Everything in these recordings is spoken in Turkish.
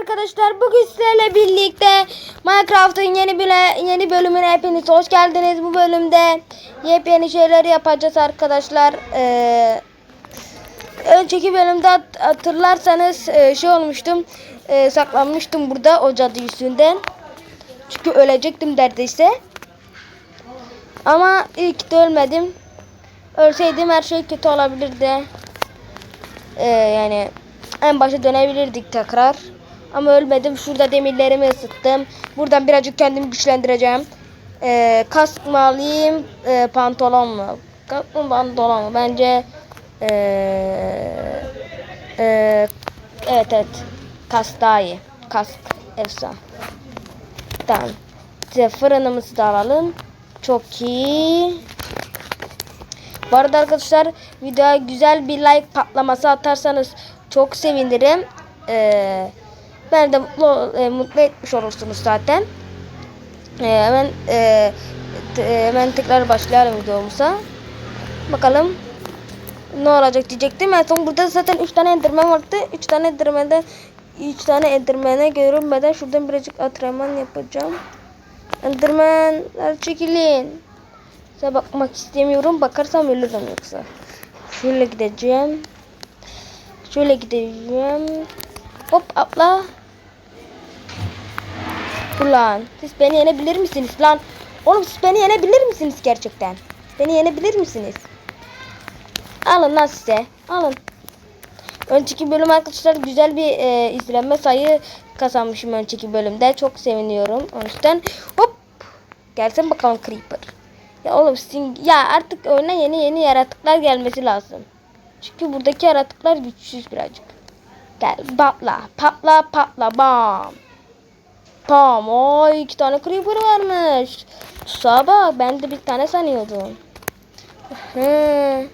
arkadaşlar bugün sizlerle birlikte Minecraft'ın yeni bile yeni bölümüne hepiniz hoş geldiniz. Bu bölümde yepyeni şeyler yapacağız arkadaşlar. Ee, önceki bölümde hat- hatırlarsanız e, şey olmuştum. e, saklanmıştım burada o cadı yüzünden. Çünkü ölecektim neredeyse. Ama ki de ölmedim. Ölseydim her şey kötü olabilirdi. Ee, yani en başa dönebilirdik tekrar. Ama ölmedim. Şurada demirlerimi ısıttım. Buradan birazcık kendimi güçlendireceğim. Ee, kask mı alayım? Ee, pantolon mu? Kask mı pantolon mu? Bence ee, ee, evet evet. Kask daha iyi. Kask efsane. Tamam. İşte fırınımızı da alalım. Çok iyi. Bu arada arkadaşlar videoya güzel bir like patlaması atarsanız çok sevinirim. Ee, ben de mutlu, e, mutlu etmiş olursunuz zaten. Ee, hemen e, te- hemen tekrar başlayalım videomuza. Bakalım ne olacak diyecektim. En son burada zaten 3 tane enderman vardı. 3 tane endermanda 3 tane endermana görünmeden şuradan birazcık antrenman yapacağım. Endermanlar çekilin. Size bakmak istemiyorum. Bakarsam ölürüm yoksa. Şöyle gideceğim. Şöyle gideceğim. Hop atla. Ulan siz beni yenebilir misiniz lan? Oğlum siz beni yenebilir misiniz gerçekten? Beni yenebilir misiniz? Alın lan size. Alın. Önceki bölüm arkadaşlar güzel bir e, izlenme sayı kazanmışım önceki bölümde. Çok seviniyorum. Onun yüzden hop. Gelsin bakalım Creeper. Ya oğlum sizin ya artık oyuna yeni yeni yaratıklar gelmesi lazım. Çünkü buradaki yaratıklar güçsüz birazcık. Gel patla patla patla bam. Bam oy iki tane creeper varmış. Tusağa bak ben de bir tane sanıyordum. Hı.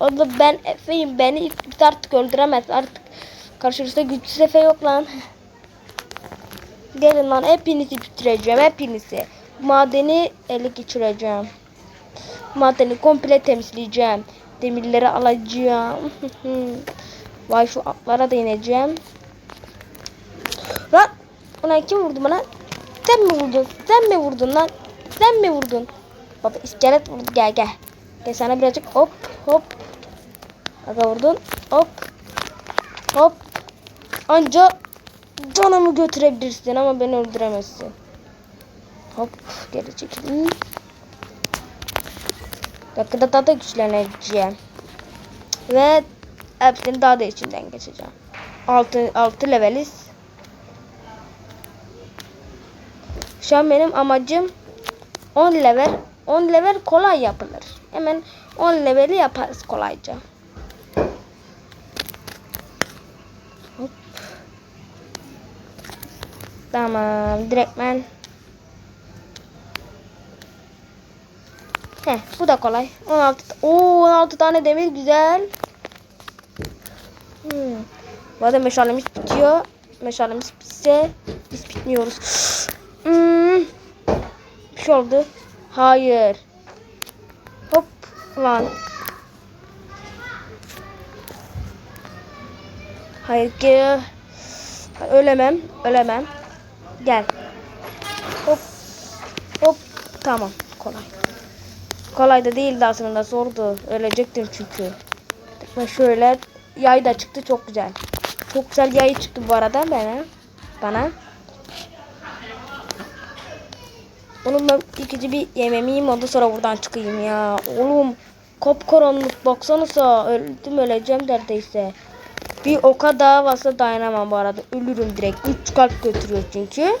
Oğlum ben Efe'yim beni ilk artık öldüremez artık. Karşımızda güçsüz Efe yok lan. Gelin lan hepinizi bitireceğim hepinizi. Madeni ele geçireceğim. Madeni komple temizleyeceğim. Demirleri alacağım. Vay şu atlara da ineceğim. Lan! Ulan kim vurdu bana? Sen mi vurdun? Sen mi vurdun lan? Sen mi vurdun? Baba iskelet vurdu. Gel gel. Gel sana birazcık hop hop. Aga vurdun. Hop. Hop. Anca canımı götürebilirsin ama beni öldüremezsin. Hop geri çekilin. Dakikada daha da güçleneceğim. Ve hepsini daha da içinden geçeceğim. 6 6 leveliz. Şu an benim amacım 10 level. 10 level kolay yapılır. Hemen 10 leveli yaparız kolayca. Hop. Tamam. Direktmen Heh, bu da kolay. 16 Oo, 16 tane demir güzel. Hmm. Bu arada meşalemiz bitiyor. Meşalemiz bitse biz bitmiyoruz. Hmm. Bir şey oldu. Hayır. Hop lan. Hayır ki. Ölemem. Ölemem. Gel. Hop. Hop. Tamam. Kolay. Kolay da değildi aslında zordu. Ölecektim çünkü. Ben şöyle yay da çıktı çok güzel. Çok güzel yay çıktı bu arada bana. Bana. Oğlum ben ikinci bir yemeğimi yiyeyim ondan sonra buradan çıkayım ya. Oğlum kapkaranlık baksanıza öldüm öleceğim neredeyse. Bir oka daha varsa dayanamam bu arada. Ölürüm direkt. 3 kalp götürüyor çünkü.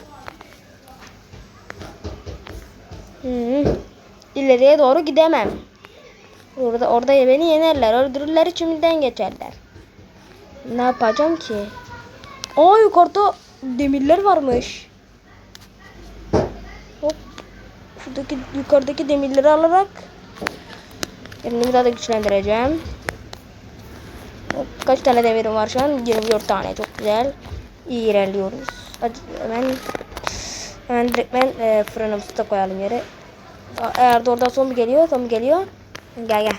Hmm. İleriye doğru gidemem. Orada orada beni yenerler. Öldürürler içimden geçerler. Ne yapacağım ki? Aa yukarıda demirler varmış. Hop. Şuradaki yukarıdaki demirleri alarak kendimi daha da güçlendireceğim. Kaç tane demirim var şu an? 24 tane. Çok güzel. İyi ilerliyoruz. Hadi hemen hemen direkt ben e, fırınımızı da koyalım yere. Eğer de orada zombi geliyor, zombi geliyor. Gel gel.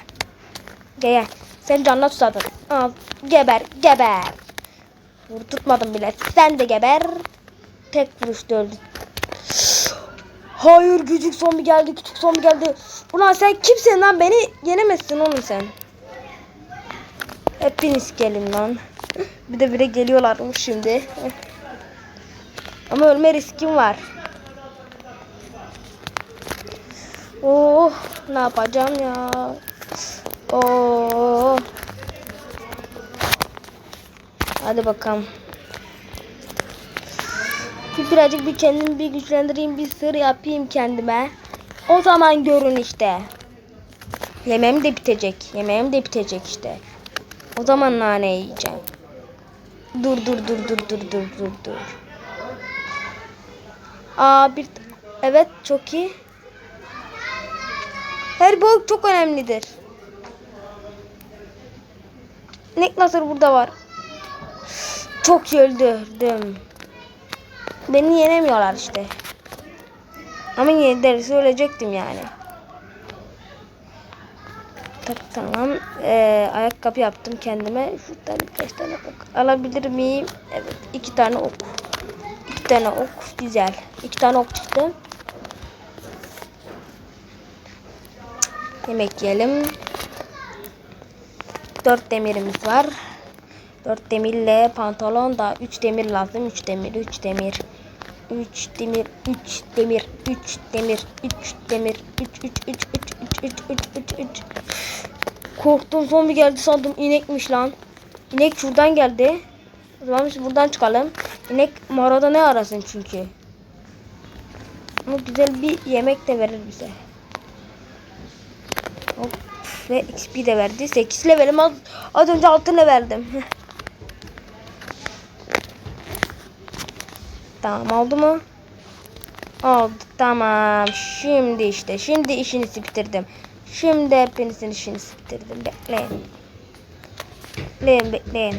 Gel gel. Sen canına susadın. Al, geber, geber. Vur tutmadım bile. Sen de geber. Tek vuruşta öldü. Hayır küçük zombi geldi küçük zombi geldi. Ulan sen kimsin lan beni yenemezsin oğlum sen. Hepiniz gelin lan. Bir de bire geliyorlarmış şimdi. Ama ölme riskim var. Oh ne yapacağım ya. Oh. Hadi bakalım. Bir birazcık bir kendimi bir güçlendireyim, bir sır yapayım kendime. O zaman görün işte. Yemeğim de bitecek. Yemeğim de bitecek işte. O zaman nane yiyeceğim. Dur dur dur dur dur dur dur dur. Aa bir evet çok iyi. Her bol çok önemlidir. Nick Nasır burada var. Çok öldürdüm. Beni yenemiyorlar işte. Ama yine de söyleyecektim yani. Tak, tamam. Ee, ayakkabı yaptım kendime. Şuradan birkaç tane ok alabilir miyim? Evet. iki tane ok. İki tane ok. Güzel. İki tane ok çıktı. Yemek yiyelim. Dört demirimiz var. Dört demirle pantolon da üç demir lazım. Üç demir, üç demir. 3 demir, 3 demir, 3 demir, 3 demir, 3 3 3 3 3 3 3 3 3 Korktum zombi geldi sandım inekmiş lan. İnek şuradan geldi. O zaman biz buradan çıkalım. İnek mağarada ne arasın çünkü. Ama güzel bir yemek de verir bize. Hop ve XP de verdi. 8 levelim az, az önce 6 leveldim. Tamam oldu mu? Oldu tamam. Şimdi işte şimdi işinizi bitirdim. Şimdi hepinizin işinizi bitirdim. Bekleyin. Bekleyin bekleyin.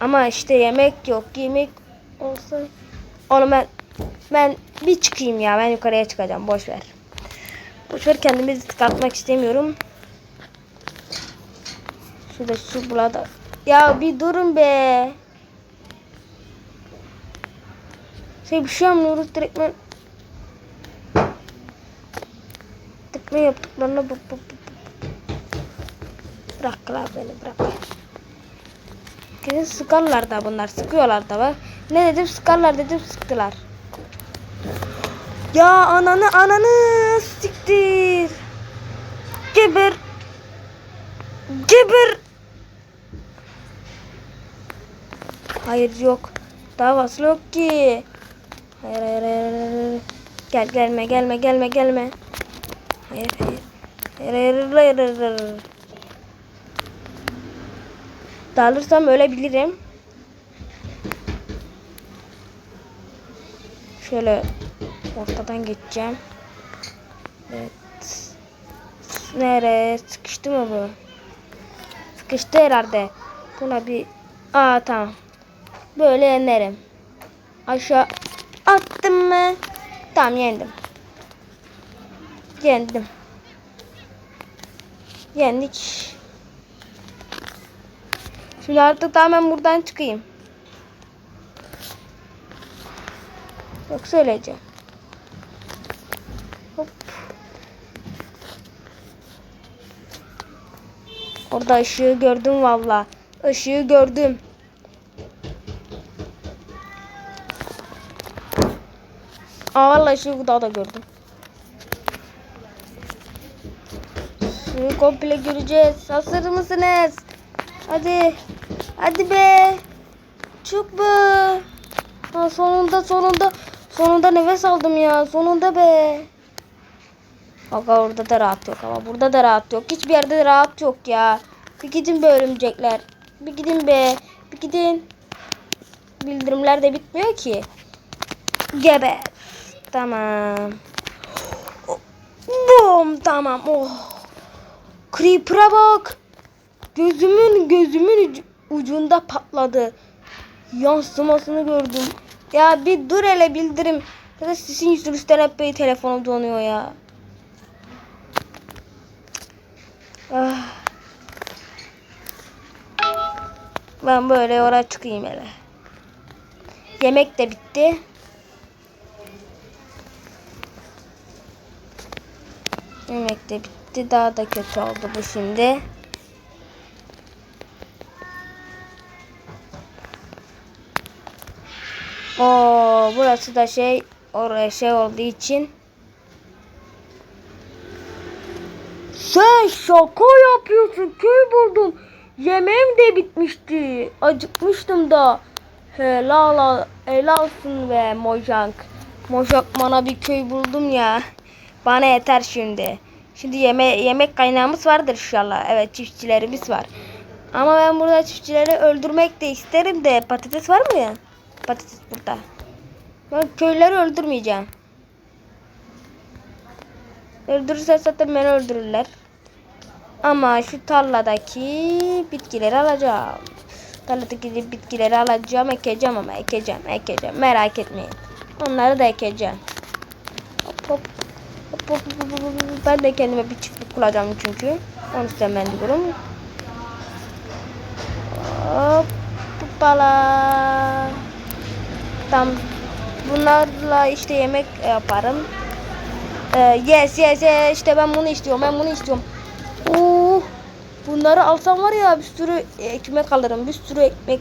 Ama işte yemek yok. Yemek olsa. Oğlum ben ben bir çıkayım ya. Ben yukarıya çıkacağım. Boş ver. Boş ver kendimi tıkatmak istemiyorum. Şurada şu burada. Ya bir durun be. Şey bir şey yapmıyoruz direktmen. Tıkla yaptıklarına bak bak bak. Bıraklar beni bırak. Kesin sıkarlar da bunlar sıkıyorlar da bak. Ne dedim sıkarlar dedim sıktılar. Ya ananı ananı siktir. Geber. Geber. Hayır yok. Davası yok ki. Hayır hayır hayır. Gel gelme gelme gelme gelme. Hayır hayır. Hayır hayır hayır hayır. hayır. Dalırsam ölebilirim. Şöyle ortadan geçeceğim. Evet. Nereye? Sıkıştı mı bu? Sıkıştı herhalde. Buna bir... Aa tamam. Böyle yenerim. Aşağı attım mı? Tamam yendim. Yendim. Yendik. Şimdi artık tamamen buradan çıkayım. Yok söyleyeceğim. Hop. Orada ışığı gördüm valla. Işığı gördüm. Aa valla ışığı daha da gördüm. Şimdi komple göreceğiz. Hazır mısınız? Hadi. Hadi be. Çık be. Ha, sonunda sonunda sonunda nefes aldım ya. Sonunda be. Aga orada da rahat yok ama burada da rahat yok. Hiçbir yerde de rahat yok ya. Bir gidin be örümcekler. Bir gidin be. Bir gidin. Bildirimler de bitmiyor ki. Gebe. Tamam. Bom tamam. Oh. Creeper'a bak. Gözümün gözümün ucu- ucunda patladı. Yansımasını gördüm. Ya bir dur hele bildirim. Ya da sizin yüzünüzden hep bir telefonum donuyor ya. Ah. Ben böyle oraya çıkayım hele. Yemek de bitti. Yemek de bitti. Daha da kötü oldu bu şimdi. Oo, burası da şey oraya şey olduğu için Sen şaka yapıyorsun. Köy buldum. Yemeğim de bitmişti. Acıkmıştım da. Helal, helalsın be Mojang. Mojang bana bir köy buldum ya. Bana yeter şimdi. Şimdi yeme yemek kaynağımız vardır inşallah. Evet çiftçilerimiz var. Ama ben burada çiftçileri öldürmek de isterim de patates var mı ya? Patates burada. Ben köyleri öldürmeyeceğim. Öldürürse zaten beni öldürürler. Ama şu tarladaki bitkileri alacağım. Tarladaki bitkileri alacağım, ekeceğim ama ekeceğim, ekeceğim. Merak etmeyin. Onları da ekeceğim. Hop hop. Hop, hop, hop, hop, hop. Ben de kendime bir çiftlik kuracağım çünkü. Onu size mecburum. Hop. Hoppala. Tam bunlarla işte yemek yaparım. Ee, yes yes yes işte ben bunu istiyorum ben bunu istiyorum. Oo, bunları alsam var ya bir sürü ekmek alırım bir sürü ekmek.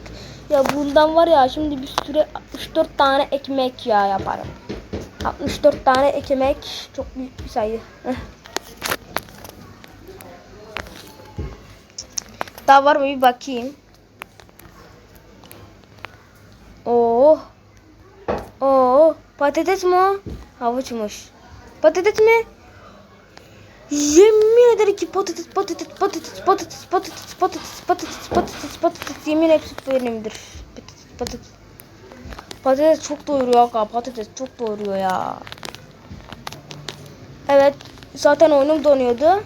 Ya bundan var ya şimdi bir sürü 64 tane ekmek ya yaparım. 64 tane ekmek çok büyük bir sayı. Daha var mı bir bakayım. Oo. Oo, patates mi o? Havuçmuş. Patates mi? Yemin ederim ki patates, patates, patates, patates, patates, patates, patates, patates, patates, yemin hepsi benimdir. Patates, patates. Patates çok doyuruyor aga, patates çok doyuruyor ya. Evet, zaten oyunum donuyordu.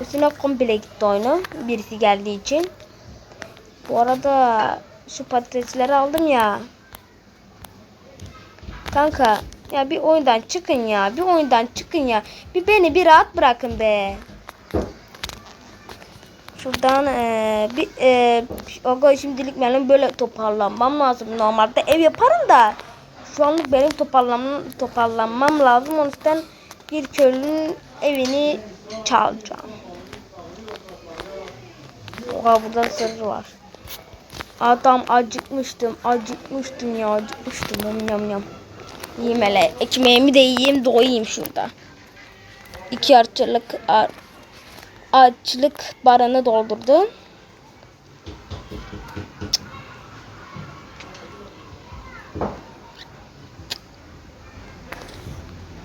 Üstüne komple gitti oyunu, birisi geldiği için. Bu arada şu patatesleri aldım ya. Kanka ya bir oyundan çıkın ya. Bir oyundan çıkın ya. Bir beni bir rahat bırakın be. Şuradan ee, bir ee, aga şimdilik benim böyle toparlanmam lazım. Normalde ev yaparım da şu anlık benim toparlanmam, toparlanmam lazım. O yüzden bir köylünün evini çalacağım. Oha burada sırrı var. Adam acıkmıştım. Acıkmıştım ya acıkmıştım. Yam yam yam. Yiyeyim hele. Ekmeğimi de yiyeyim doyayım şurada. İki açlık ar, açlık barını doldurdum.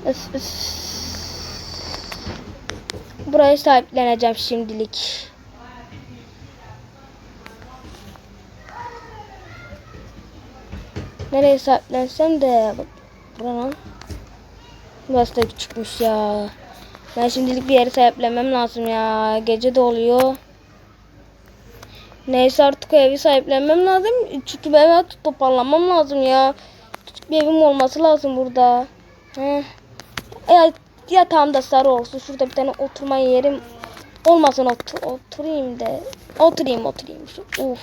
Öf, öf. Burayı sahipleneceğim şimdilik. Nereye sahiplensem de buranın burası da küçükmüş ya. Ben şimdilik bir yere sahiplenmem lazım ya. Gece de oluyor. Neyse artık o evi sahiplenmem lazım. Çünkü ben artık toparlanmam lazım ya. Küçük bir evim olması lazım burada. Heh. Ya, yatağım da sarı olsun. Şurada bir tane oturma yerim olmasın otur, oturayım da. Oturayım oturayım. Uf.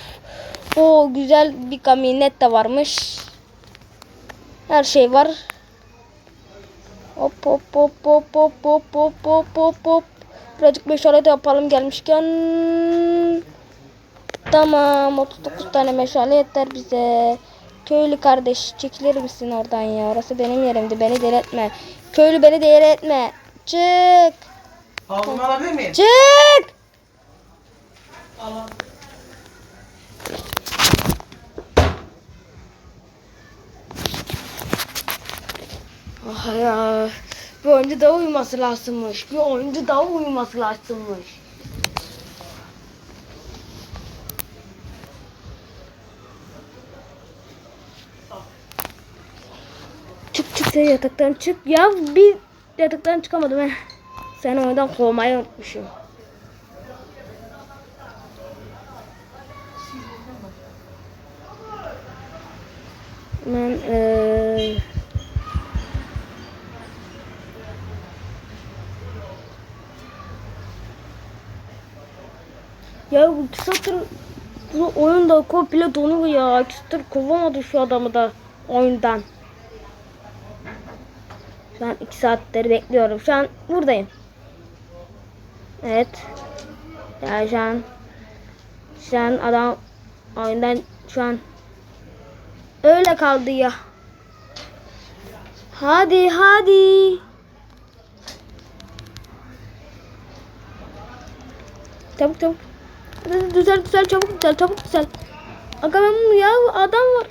O güzel bir kamyonet de varmış. Her şey var. Hop hop hop hop hop hop hop hop hop hop. Birazcık meşale de yapalım gelmişken. Tamam 39 tane meşale yeter bize. Köylü kardeş çekilir misin oradan ya? Orası benim yerimdi. Beni deli etme. Köylü beni deli etme. Çık. Havlumu alabilir miyim? Çık. Allah. Ya. Bir oyuncu daha uyuması lazımmış. Bir oyuncu daha uyuması lazımmış. Çık çık sen yataktan çık. Ya bir yataktan çıkamadım ben. Sen oyundan kovmayı unutmuşum. Ben eee Ya satır Bu oyunda komple donuyor ya. Küstür kovamadı şu adamı da oyundan. Şu an 2 saattir bekliyorum. Şu an buradayım. Evet. Ya şu an şu an adam oyundan şu an öyle kaldı ya. Hadi hadi. Çabuk çabuk. Düzel düzel çabuk düzel çabuk düzel. Aga ben bunu ya adam var.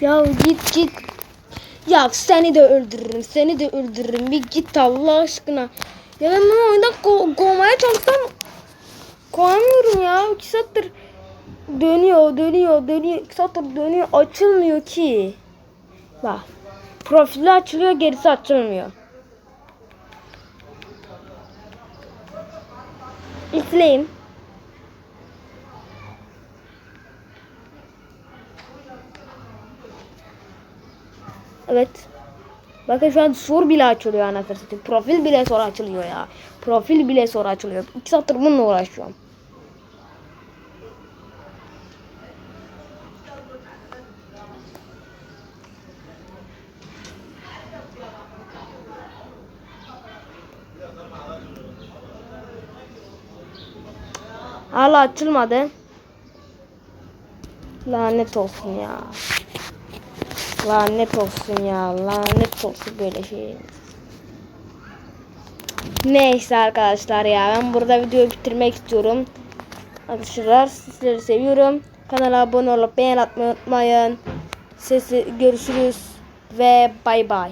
Ya git git. Ya seni de öldürürüm seni de öldürürüm bir git Allah aşkına. Ya ben bunu oyundan ko- kovmaya çalışsam kovamıyorum ya. İki saattir dönüyor dönüyor dönüyor. İki saattir dönüyor açılmıyor ki. Bak profili açılıyor gerisi açılmıyor. İzleyin. Evet. Bakın şu an sur bile açılıyor anasını. Profil bile sonra açılıyor ya. Profil bile sonra açılıyor. İki saattir bununla uğraşıyorum. Hala açılmadı. Lanet olsun ya. Lanet olsun ya. Lanet olsun böyle şey. Neyse arkadaşlar ya ben burada videoyu bitirmek istiyorum. Arkadaşlar sizleri seviyorum. Kanala abone olup beğen atmayı unutmayın. Sesi görüşürüz ve bay bay.